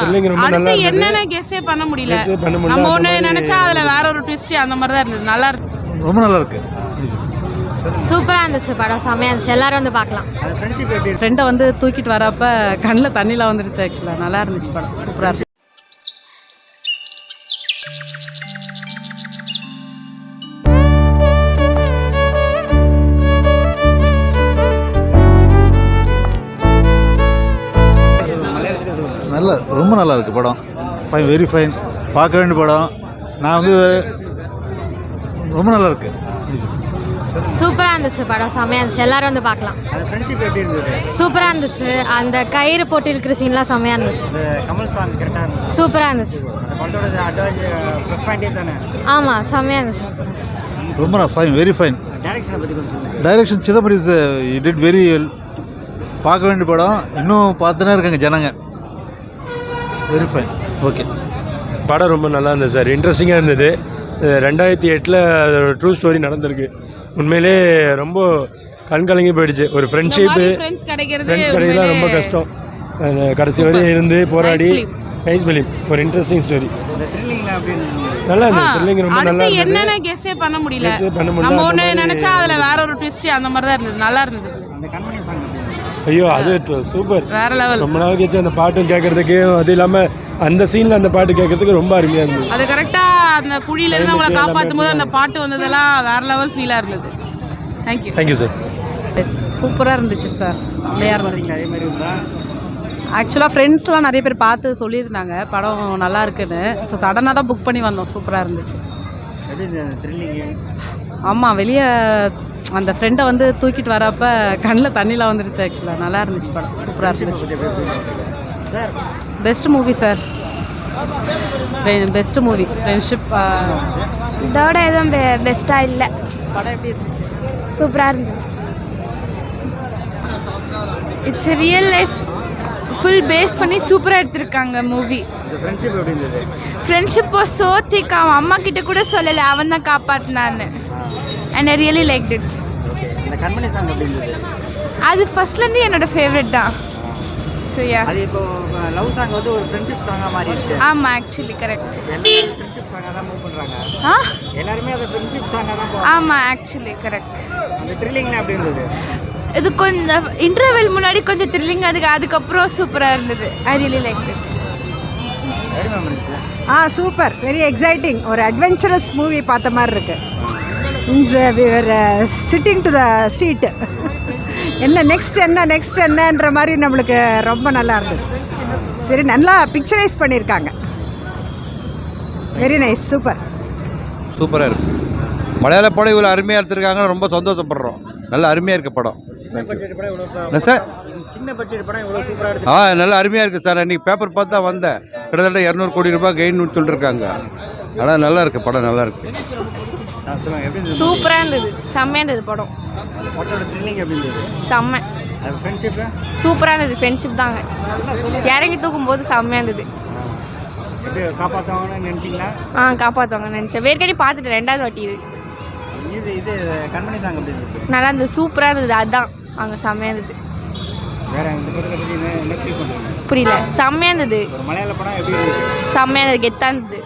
Thrilling ரொம்ப நல்லா அடுத்து என்னன்னு கெஸ்ஸே பண்ண முடியல. நம்ம மாதிரி- நினைச்சா அதுல வேற ஒரு ட்விஸ்ட் அந்த மாதிரி தான் இருந்தது. நல்லா இருக்கு. ரொம்ப நல்லா இருக்கு. சூப்பராக இருந்துச்சு படம். செம்மையாக இருந்துச்சு. எல்லாரும் வந்து பார்க்கலாம். ஃப்ரெண்டை வந்து தூக்கிட்டு வரப்ப கண்ணில் தண்ணிலாம் வந்துருச்சு ஆக்சுவலாக நல்லா இருந்துச்சு படம். சூப்பராக இருந்துச்சு ரொம்ப நல்லா இருக்கு படம். ஃபைன் வெரி ஃபைன் பார்க்க வேண்டிய படம். நான் வந்து ரொம்ப நல்லா இருக்கு சூப்பராக இருந்துச்சு படம். செம்மையாக இருந்துச்சு. எல்லாரும் வந்து பார்க்கலாம். அந்த ஃப்ரெண்ட்ஷிப் எப்படி இருந்தது? சூப்பராக இருந்துச்சு. அந்த கயிறு போட்டு இருக்கிற சீன்லாம் செம்மையாக இருந்துச்சு. சூப்பராக இருந்துச்சு. ஆமாம் செம்மையாக இருந்துச்சு. ரொம்ப ஃபைன் வெரி ஃபைன் டேரக்ஷனை பற்றி கொஞ்சம் சொல்லுங்க. டைரக்ஷன் சிதம்பரி டிட் வெரி பார்க்க வேண்டிய படம். இன்னும் பார்த்துனே இருக்காங்க ஜனங்க. வெரி ஃபைன் ஓகே படம் ரொம்ப நல்லா இருந்தது சார். இன்ட்ரெஸ்டிங்காக இருந்தது. ரெண்டாயிரத்தி எட்டில் ட்ரூ ஸ்டோரி நடந்திருக்கு. உண்மையிலே ரொம்ப கண் கலங்கி போயிடுச்சு. ஒரு ஃப்ரெண்ட்ஷிப்பு ஃப்ரெண்ட்ஸ் கிடைக்கிறது ஃப்ரெண்ட்ஸ் கிடைக்கலாம் ரொம்ப கஷ்டம். கடைசி வரையும் இருந்து போராடி நைஸ் ஃபிலிம் ஒரு இன்ட்ரெஸ்டிங் ஸ்டோரி நல்லா இருந்தது. த்ரில்லிங் ரொம்ப நல்லா இருந்தது. என்னன்னு கெஸ்ஸே பண்ண முடியல? பண்ண. நம்ம மாதிரி- நினைச்சா அதுல வேற ஒரு ட்விஸ்ட் அந்த மாதிரி தான் இருந்தது. நல்லா இருந்தது. அந்த கண்மணி சாங் ஐயோ அது சூப்பர். வேற லெவல் ரொம்ப நாள் கழிச்சு அந்த பாட்டும் கேட்கறதுக்கு அது இல்லாமல் அந்த சீனில் அந்த பாட்டு கேட்கறதுக்கு ரொம்ப அருமையாக இருந்தது. அது கரெக்டா அந்த குழியில இருந்து அவங்கள காப்பாத்தும் போது அந்த பாட்டு வந்ததெல்லாம் வேற லெவல் ஃபீலா இருந்தது. தேங்க்யூ தேங்க்யூ சார் சூப்பராக இருந்துச்சு சார் செம்மையாக இருந்துச்சு. அதே மாதிரி இருந்தா ஆக்சுவலாக ஃப்ரெண்ட்ஸ்லாம் நிறைய பேர் பார்த்து சொல்லியிருந்தாங்க படம் நல்லா இருக்குன்னு. ஸோ சடனாக தான் புக் பண்ணி வந்தோம். சூப்பராக இருந்துச்சு. ஆமாம் வெளியே அந்த ஃப்ரெண்டை வந்து தூக்கிட்டு வரப்ப கண்ணில் தண்ணிலாம் வந்துருச்சு ஆக்சுவலாக நல்லா இருந்துச்சு படம். சூப்பராக இருந்துச்சு. Sir. Best movie sir best movie friendship இதோட எதுவும் பெஸ்ட்டாக இல்லை. படம் எப்படி இருந்துச்சு? சூப்பராக இருந்தது. It's real life full base பண்ணி சூப்பராக எடுத்திருக்காங்க மூவி இந்த ஃப்ரெண்ட்ஷிப் எப்படி இருந்தது? ஃப்ரெண்ட்ஷிப் வாஸ் சோ திக் அவன் அம்மா கிட்ட கூட சொல்லலை. அவன் தான் காப்பாற்றினான்னு and I really like it அது ஃபர்ஸ்ட்லேருந்து என்னோட ஃபேவரட் தான். ஸோ யா அது இப்போ லவ் சாங் வந்து ஒரு ஃப்ரெண்ட்ஷிப் சாங்காக மாறிடுச்சு. ஆமாம் ஆக்சுவலி கரெக்ட் எல்லாரும் ஃப்ரெண்ட்ஷிப் சாங்காக தான் மூவ் பண்ணுறாங்க ஆ? எல்லாருமே அதை ஃப்ரெண்ட்ஷிப் சாங்காக தான் ஆமாம் ஆக்சுவலி கரெக்ட் அந்த த்ரில்லிங்லாம் எப்படி இருந்தது? இது கொஞ்சம் இன்டர்வெல் முன்னாடி கொஞ்சம் த்ரில்லிங் அதுக்கு அதுக்கப்புறம் சூப்பராக இருந்தது. I really like it ah super very exciting ஒரு அட்வென்ச்சரஸ் மூவி பார்த்த மாதிரி இருக்கு. Means we're sitting to the seat என்ன நெக்ஸ்ட் என்ன நெக்ஸ்ட் என்னன்ற மாதிரி நம்மளுக்கு ரொம்ப நல்லா இருந்தது. சரி நல்லா பிக்சரைஸ் பண்ணியிருக்காங்க. வெரி நைஸ் சூப்பர் சூப்பராக இருக்கு. மலையாள படம் இவ்வளோ அருமையாக எடுத்திருக்காங்க ரொம்ப சந்தோஷப்படுறோம். நல்ல அருமையாக இருக்க படம். என்ன சார்? சின்ன பட்ஜெட் படம் இவ்வளோ சூப்பராக எடுத்து ஆ நல்ல அருமையாக இருக்குது சார். அன்றைக்கி பேப்பர் பார்த்து தான் வந்தேன். கிட்டத்தட்ட இரநூறு கோடி ரூபாய் கெயின் சொல்லிருக்காங்க. ஆனால் நல்லா இருக்கு. படம் நல்லா இருக்கு. சொல்லுங்கள் எப்படி இருந்தது சூப்பராக இருந்தது? செம்மையாக இருந்தது படம் செம்ம சூப்பராக இருந்தது. ஃப்ரெண்ட்ஷிப் தாங்க. இறங்கி தூக்கும்போது செம்மையாக இருந்தது. ஆ காப்பாற்றுவாங்க நினச்சேன். வேர்க்கடி பார்த்துட்டு ரெண்டாவது வாட்டி இது. நல்லா இருந்தது. சூப்பராக இருந்தது. அதான். அங்கே செம்மையாக இருந்தது புரியல. செம்மையாக இருந்தது செம்மையாக இருந்தது கெத்தாக இருந்தது